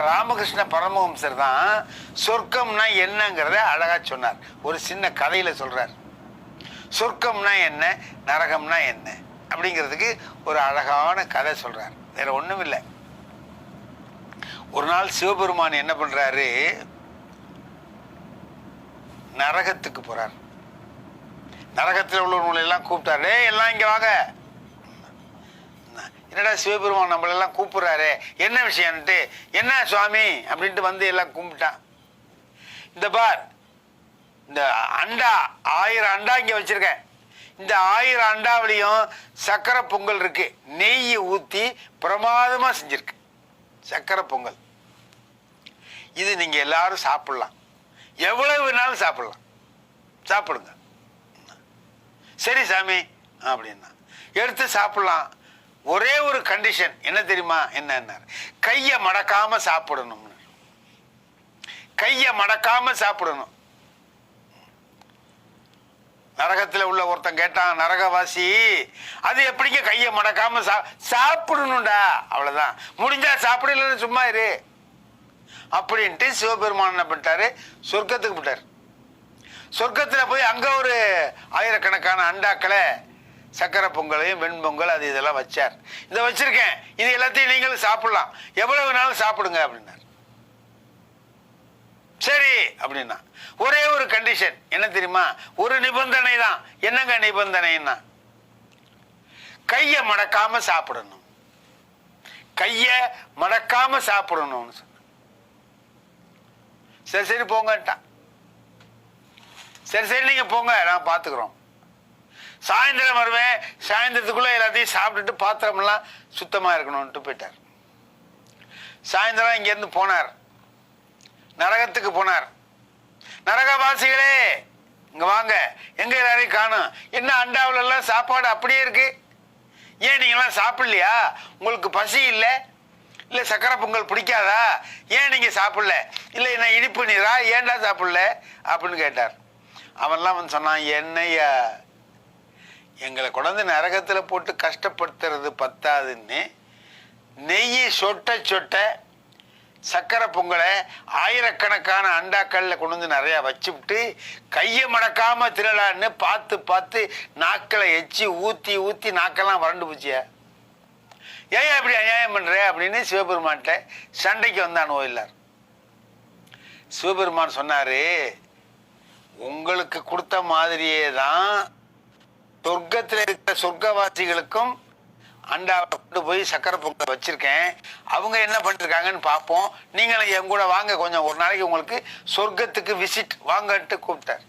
ராமகிருஷ்ண பரமஹம்சர் தான் சொர்க்கம்னா என்னங்கிறத அழகா சொன்னார். ஒரு சின்ன கதையில சொல்றார். சொர்க்கம்னா என்ன நரகம்னா என்ன? அப்படிங்கிறதுக்கு ஒரு அழகான கதை சொல்றார். வேற ஒண்ணும் இல்லை. ஒரு நாள் சிவபெருமான் என்ன பண்றாரு? நரகத்துக்கு போறார். நரகத்தில் உள்ளவங்களை எல்லாம் கூப்பிட்டாரு எல்லாம் இங்க வாங்க. என்னடா சிவபெருமான் நம்மளெல்லாம் கூப்பிட்றாரு? என்ன விஷயம்ட்டு என்ன சுவாமி? அப்படின்ட்டு வந்து எல்லாம் கும்பிட்டான். இந்த பார் இந்த அண்டா ஆயிரம் அண்டா இங்கே வச்சுருக்கேன். இந்த ஆயிரம் அண்டாவிலையும் சக்கரை பொங்கல் இருக்கு. நெய்யை ஊற்றி பிரமாதமாக செஞ்சுருக்கு. சக்கரை பொங்கல். இது நீங்கள் எல்லாரும் சாப்பிட்லாம். எவ்வளவு வேணாலும் சாப்பிட்லாம். சாப்பிடுங்க. சரி சாமி அப்படின்னா. எடுத்து சாப்பிட்லாம். ஒரே ஒரு கண்டிஷன் என்ன தெரியுமா? என்ன கையை மடக்காம சாப்பிடணும். கையை மடக்காம சாப்பிடணும். நரகத்தில் உள்ள ஒருத்தன் கேட்டான் நரகவாசி அது எப்படிங்க கையை மடக்காம சா சாப்பிடணும்டா? அவ்வளவுதான். முடிஞ்சா சாப்பிடலன்னு சும்மா இரு. அப்படின்ட்டு சிவபெருமான் என்ன பண்ணிட்டாரு? சொர்க்கத்துக்கு போட்டார் சொர்க்கத்தில் போய் அங்கே ஒரு ஆயிரக்கணக்கான அண்டாக்களை சக்கரை பொங்கலையும் வெண்பொங்கல் அது இதெல்லாம் வச்சார். இதை வச்சிருக்கேன். இது எல்லாத்தையும் நீங்களும் சாப்பிடலாம். எவ்வளவு வேணாலும் சாப்பிடுங்க அப்படின்னார். சரி அப்படின்னா. ஒரே ஒரு கண்டிஷன் என்ன தெரியுமா? ஒரு நிபந்தனை தான் என்னங்க நிபந்தனைன்னா? கையை மடக்காம சாப்பிடணும். கையை மடக்காம சாப்பிடணும்னு சொன்ன சரி சரி போங்கட்டான் சரி சரி நீங்க போங்க நான் பாத்துக்கிறோம் சாயந்தரம் வருவேன். சாயந்தரத்துக்குள்ள எல்லாத்தையும் சாப்பிட்டுட்டு பாத்திரமெல்லாம் சுத்தமாக இருக்கணும்ன்ட்டு போயிட்டார். சாயந்தரம் இங்கேருந்து போனார். நரகத்துக்கு போனார். நரகவாசிகளே இங்கே வாங்க. எங்கே எல்லாரையும் காணும். என்ன அண்டாவிலெல்லாம் சாப்பாடு அப்படியே இருக்கு? ஏன் நீங்களாம் சாப்பிட்லையா? உங்களுக்கு பசி இல்லை? இல்லை சக்கரை பொங்கல் பிடிக்காதா? ஏன் நீங்கள் சாப்பிடல? இல்லை என்ன இனிப்பு நீரா? ஏன்டா சாப்பிடல? அப்படின்னு கேட்டார். அவன்லாம் வந்து சொன்னான் என்னையா எங்களை கொண்டாந்து நரகத்தில் போட்டு கஷ்டப்படுத்துறது பத்தாதுன்னு நெய் சொட்ட சொட்ட சக்கரை பொங்கலை ஆயிரக்கணக்கான அண்டாக்கல்ல கொண்டு வந்து நிறையா வச்சுவிட்டு கையை மடக்காமல் திருடலான்னு பார்த்து பார்த்து நாக்களை எச்சி ஊற்றி ஊற்றி நாக்கெல்லாம் வறண்டு போச்சியா? ஏன் இப்படி அநியாயம் பண்ணுற அப்படின்னு சிவபெருமான்கிட்ட சண்டைக்கு வந்தான் ஓயில்லார் சிவபெருமான் சொன்னார் உங்களுக்கு கொடுத்த மாதிரியே தான் சொர்க்கத்தில் இருக்கிற சொர்க்கவாசிகளுக்கும் அண்டாவை கொண்டு போய் சக்கரை பொங்கல் வச்சிருக்கேன். அவங்க என்ன பண்ணிருக்காங்கன்னு பார்ப்போம். நீங்களும் என் கூட வாங்க. கொஞ்சம் ஒரு நாளைக்கு உங்களுக்கு சொர்க்கத்துக்கு விசிட் வாங்கன்ட்டு கூப்பிட்டார்.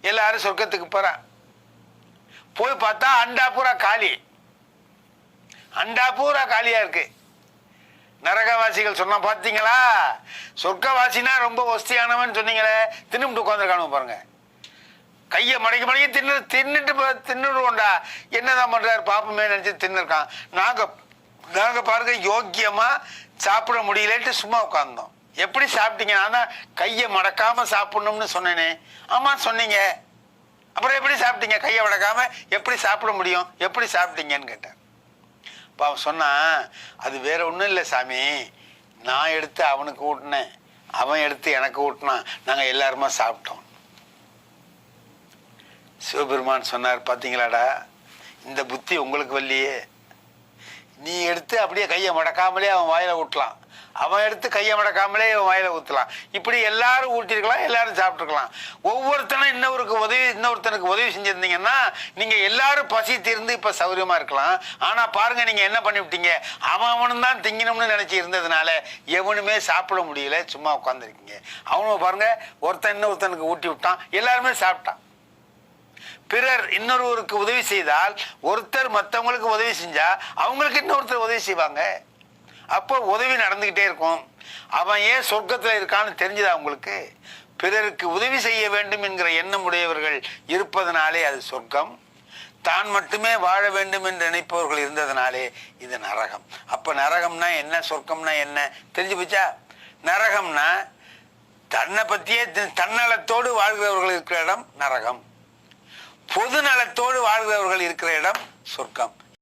எல்லாரும் சொர்க்கத்துக்கு போறா. போய் பார்த்தா அண்டா பூரா காலி. அண்டா பூரா காலியா இருக்கு. நரகவாசிகள் சொன்னா பார்த்தீங்களா? சொர்க்கவாசினா ரொம்ப ஒஸ்தியானவன் சொன்னீங்களே. தின்னுட்டு உட்காந்துருக்கானு பாருங்க. கையை மடக்கி மடக்கி தின்னு தின்னுட்டு தின்னுடுவோம்டா. என்னதான் பண்றாரு? பாப்பமே நினைச்சு தின்னுருக்கான். நாங்க நாங்க பாருங்க யோக்கியமா சாப்பிட முடியலன்ட்டு சும்மா உட்கார்ந்தோம். எப்படி சாப்பிட்டீங்க? நான் தான் கையை மடக்காம சாப்பிடணும்னு சொன்னேனே. ஆமா சொன்னீங்க. அப்புறம் எப்படி சாப்பிட்டீங்க? கையை மடக்காம எப்படி சாப்பிட முடியும்? எப்படி சாப்பிட்டீங்கன்னு கேட்டேன் அப்ப அவன் சொன்னான் அது வேற ஒன்றும் இல்லை சாமி. நான் எடுத்து அவனுக்கு ஊட்டினேன். அவன் எடுத்து எனக்கு ஊட்டினான். நாங்கள் எல்லாருமா சாப்பிட்டோம். சிவபெருமான் சொன்னார் பார்த்தீங்களாடா இந்த புத்தி உங்களுக்கு வரலையே நீ எடுத்து அப்படியே கையை மடக்காமலே அவன் வாயில ஊட்டலாம். அவன் எடுத்து கையை மடக்காமலே அவன் வாயில ஊற்றலாம் இப்படி எல்லாரும் ஊட்டிருக்கலாம் எல்லாரும் சாப்பிட்டுருக்கலாம். ஒவ்வொருத்தனும் இன்னொருக்கு உதவி இன்னொருத்தனுக்கு உதவி செஞ்சிருந்தீங்கன்னா நீங்க எல்லாரும் பசி தீர்ந்து இப்ப சௌரியமா இருக்கலாம். ஆனா பாருங்க நீங்க என்ன பண்ணிவிட்டீங்க? அவன் அவனும் தான் திங்கணும்னு நினைச்சு இருந்ததுனால எவனுமே சாப்பிட முடியல சும்மா உட்காந்துருக்கீங்க அவனும் பாருங்க ஒருத்தன் இன்னொருத்தனுக்கு ஊட்டி விட்டான் எல்லாருமே சாப்பிட்டான். பிறர் இன்னொருவருக்கு உதவி செய்தால் ஒருத்தர் மற்றவங்களுக்கு உதவி செஞ்சா அவங்களுக்கு இன்னொருத்தர் உதவி செய்வாங்க. அப்போ உதவி நடந்துகிட்டே இருக்கும். அவன் ஏன் சொர்க்கத்தில் இருக்கான்னு தெரிஞ்சுதா அவங்களுக்கு பிறருக்கு உதவி செய்ய வேண்டும் என்கிற எண்ணம் உடையவர்கள் இருப்பதனாலே அது சொர்க்கம். தான் மட்டுமே வாழ வேண்டும் என்று நினைப்பவர்கள் இருந்ததுனாலே இது நரகம். அப்ப நரகம்னா என்ன? சொர்க்கம்னா என்ன? தெரிஞ்சு போச்சா? நரகம்னா தன்னை பற்றியே தி- தன்னலத்தோடு வாழ்கிறவர்கள் இருக்கிற இடம் நரகம். பொது நலத்தோடு வாழ்கிறவர்கள் இருக்கிற இடம் சொர்க்கம்.